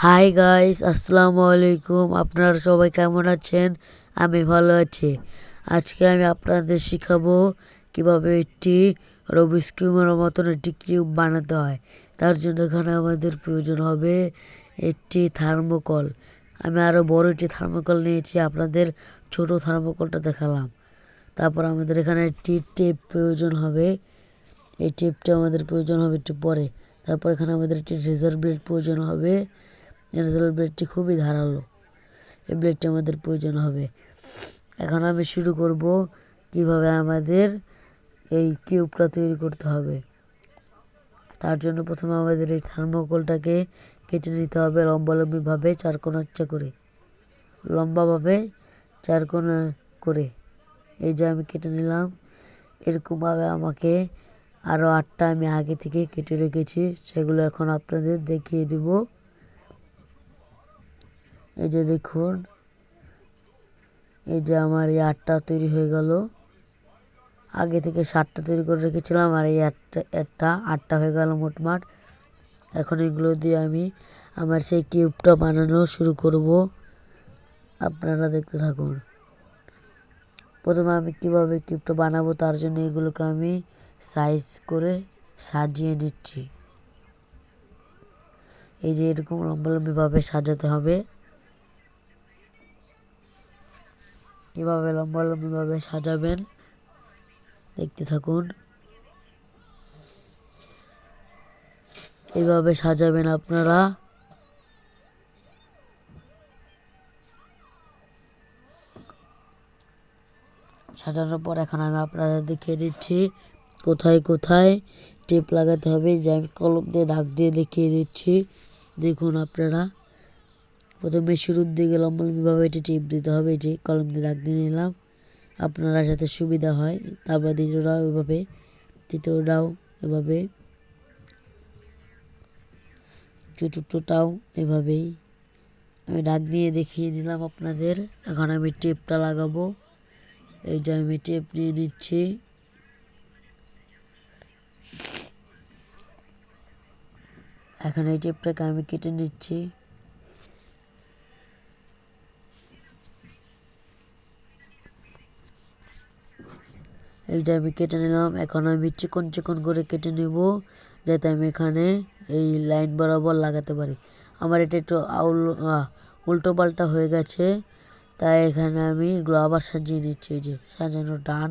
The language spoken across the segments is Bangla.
হাই গাইস আসসালামু আলাইকুম আপনারা সবাই কেমন আছেন আমি ভালো আছি আজকে আমি আপনাদের শিখাবো কীভাবে একটি রবিস কিউবের মতন একটি কিউব বানাতে হয় তার জন্য এখানে আমাদের প্রয়োজন হবে একটি থার্মোকল আমি আরও বড় একটি থার্মোকল নিয়েছি আপনাদের ছোট থার্মোকলটা দেখালাম তারপর আমাদের এখানে একটি টেপ প্রয়োজন হবে এই টেপটা আমাদের প্রয়োজন হবে একটু পরে তারপর এখানে আমাদের একটি রেজার ব্লেড প্রয়োজন হবে রেজার ব্লেডটি খুবই ধারালো। এই ব্লেডটি আমাদের প্রয়োজন হবে। এখন আমি শুরু করব কীভাবে আমাদের এই কিউবটা তৈরি করতে হবে। তার জন্য প্রথমে আমাদের এই থার্মোকলটাকে কেটে নিতে হবে লম্বালম্বিভাবে চার কোণাচ্চা করে। লম্বাভাবে চার কোণা করে। এই যে আমি কেটে নিলাম, এরকমভাবে আমাকে আরও আটটা আমি আগে থেকে কেটে রেখেছি। সেগুলো এখন আপনাদের দেখিয়ে দিব। এই যে দেখুন, এই যে আমার এই আটটা তৈরি হয়ে গেল। আগে থেকে সাতটা তৈরি করে রেখেছিলাম, আর এই আটটা একটা, আটটা হয়ে গেল মোটমাট এখন এগুলো দিয়ে আমি আমার সেই কিউবটা বানানো শুরু করব। আপনারা দেখতে থাকুন। প্রথমে আমি কীভাবে কিউবটা বানাবো তার জন্য এগুলোকে আমি সাইজ করে সাজিয়ে নিচ্ছি। এই যে এরকম লম্বালম্বিভাবে সাজাতে হবে। কীভাবে লম্বালম্বিভাবে সাজাবেন, দেখতে থাকুন। এইভাবে সাজাবেন আপনারা। সাজানোর পর এখন আমি আপনাদের দেখিয়ে দিচ্ছি, কোথায় কোথায় টেপ লাগাতে হবে। যে আমি কলম দিয়ে দাগ দিয়ে দেখিয়ে দিচ্ছি, দেখুন আপনারা। প্রথমে শুরুর দিকে লম্বলম্বিভাবে এটি টিপ দিতে হবে, যে কলম দিয়ে দাগ দিয়ে নিলাম। আপনারা যাতে সুবিধা হয়, তারপর দ্বিতীয়টাও এভাবে তৃতীয়টাও এভাবে চতুর্থটাও এভাবেই। আমি ডাক দিয়ে দেখিয়ে দিলাম আপনাদের, এখন আমি টেপটা লাগাবো। এই যে আমি টেপ নিয়ে নিচ্ছি। এখন এই টেপটাকে আমি কেটে নিচ্ছি। এইটা আমি কেটে নিলাম, এখন আমি চিকন চিকন করে কেটে নেব, যাতে আমি এখানে এই লাইন বরাবর লাগাতে পারি। আমার এটা একটু আউল উল্টো পাল্টা হয়ে গেছে, তাই এখানে আমি এগুলো আবার সাজিয়ে নিচ্ছি, এই যে সাজানো ডান,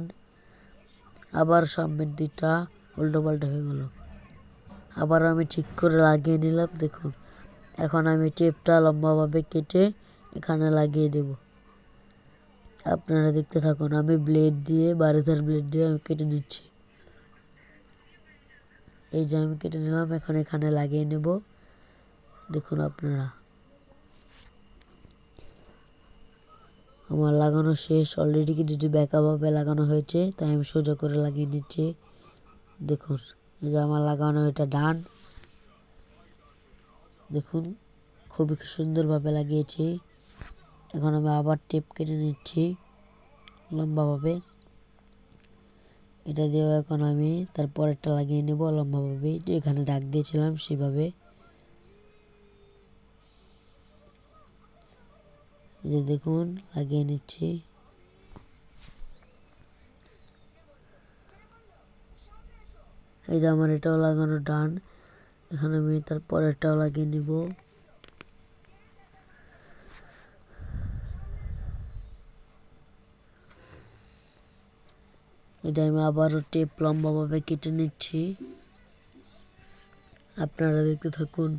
আবার সামনের দিকটা উল্টো পাল্টা হয়ে গেল। আবার আমি ঠিক করে লাগিয়ে নিলাম, দেখুন। এখন আমি টেপটা লম্বাভাবে কেটে এখানে লাগিয়ে দেবো। আপনারা দেখতে থাকুন, আমি ব্লেড দিয়ে বারেজার ব্লেড দিয়ে আমি কেটে নিচ্ছি। এই যে আমি কেটে নিলাম, এখন এখানে লাগিয়ে নেব। দেখুন আপনারা। আমার লাগানো শেষ অলরেডি কিছু ব্যাকআপভাবে লাগানো হয়েছে, তাই আমি সোজা করে লাগিয়ে নিচ্ছি। দেখুন, এই যে আমার লাগানো এটা ডান। দেখুন, খুবই সুন্দরভাবে লাগিয়েছি। এখন আমি আবার টেপ কেটে নিচ্ছি লম্বাভাবে। এটা দিয়েও এখন আমি তারপরেরটা লাগিয়ে নেব লম্বাভাবে। এখানে দাগ দিয়েছিলাম সেভাবে। যে দেখুন, লাগিয়ে নিচ্ছি। এই যে আমার এটাও লাগানো ডান। এখানে আমি তারপরেরটাও লাগিয়ে নিব। এটা আমি আবারও টেপ লম্বাভাবে কেটে নিচ্ছি। আপনারা দেখতে থাকুন।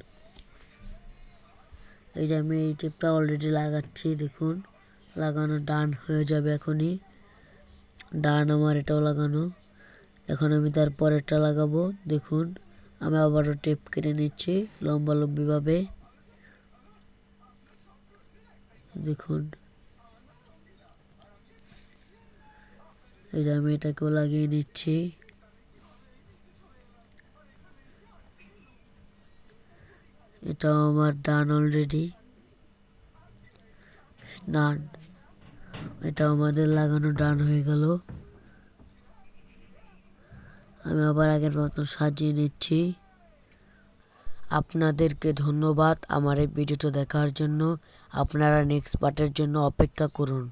এই যে আমি এই টেপটা অলরেডি লাগাচ্ছি, দেখুন। লাগানো ডান হয়ে যাবে এখনই। ডান আমার এটাও লাগানো। এখন আমি তারপর এটা লাগাবো, দেখুন। আমি আবারও টেপ কেটে নিচ্ছি লম্বা লম্বিভাবে দেখুন। এই যে আমি এটাকেও লাগিয়ে নিচ্ছি। এটাও আমার ডান অলরেডি ডান এটা আমাদের লাগানো ডান হয়ে গেল। আমি আবার আগের মতো সাজিয়ে নিচ্ছি। আপনাদেরকে ধন্যবাদ আমার এই ভিডিওটা দেখার জন্য। আপনারা নেক্সট পার্টের জন্য অপেক্ষা করুন।